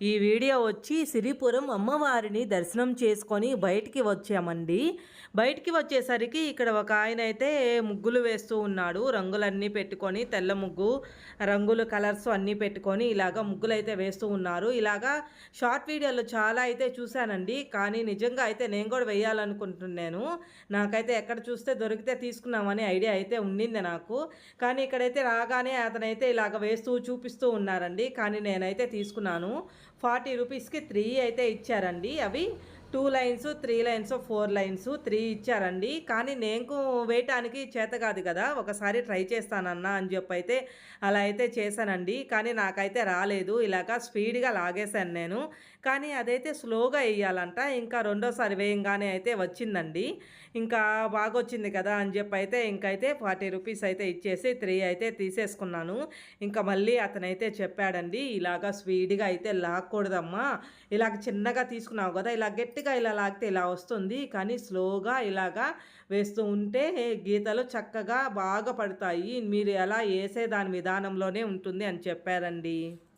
ఈ వీడియో వచ్చి సిరిపురం అమ్మవారిని దర్శనం చేసుకొని బయటికి వచ్చామండి. బయటికి వచ్చేసరికి ఇక్కడ ఒక ఆయన అయితే ముగ్గులు వేస్తూ ఉన్నాడు. రంగులన్నీ పెట్టుకొని తెల్ల ముగ్గు రంగులు కలర్స్ అన్నీ పెట్టుకొని ఇలాగా ముగ్గులు అయితే వేస్తూ ఉన్నారు. ఇలాగా షార్ట్ వీడియోలో చాలా అయితే చూశానండి. కానీ నిజంగా అయితే నేను కూడా వేయాలనుకుంటున్నాను. నాకైతే ఎక్కడ చూస్తే దొరికితే తీసుకున్నామని ఐడియా అయితే ఉండింది నాకు. కానీ ఇక్కడైతే రాగానే అతనైతే ఇలాగ వేస్తూ చూపిస్తూ ఉన్నారండి. కానీ నేనైతే తీసుకున్నాను. ఫార్టీ రూపీస్కి త్రీ అయితే ఇచ్చారండి అవి. Two lines three lines four lines three ఇచ్చారండి. కానీ నేను వేయటానికి చేత కాదు కదా. ఒకసారి ట్రై చేస్తానన్నా అని చెప్పి అయితే అలా అయితే చేశానండి. కానీ నాకైతే రాలేదు. ఇలాగ స్పీడ్గా లాగేశాను నేను. కానీ అదైతే స్లోగా వేయాలంట ఇంకా రెండోసారి వేయంగానే అయితే వచ్చిందండి. ఇంకా బాగా వచ్చింది కదా అని చెప్పి అయితే ఇంకైతే ఫార్టీ రూపీస్ అయితే ఇచ్చేసి త్రీ అయితే తీసేసుకున్నాను. ఇంకా మళ్ళీ అతనైతే చెప్పాడండి ఇలాగా స్పీడ్గా అయితే లాక్కూడదమ్మా. ఇలాగ చిన్నగా తీసుకున్నావు కదా. ఇలా గట్టి గట్టిగా ఇలా లాగితే ఇలా వస్తుంది. కానీ స్లోగా ఇలాగా వేస్తూ ఉంటే గీతలు చక్కగా బాగా పడతాయి. మీరు ఎలా వేసే దాని విధానంలోనే ఉంటుంది అని చెప్పారండి.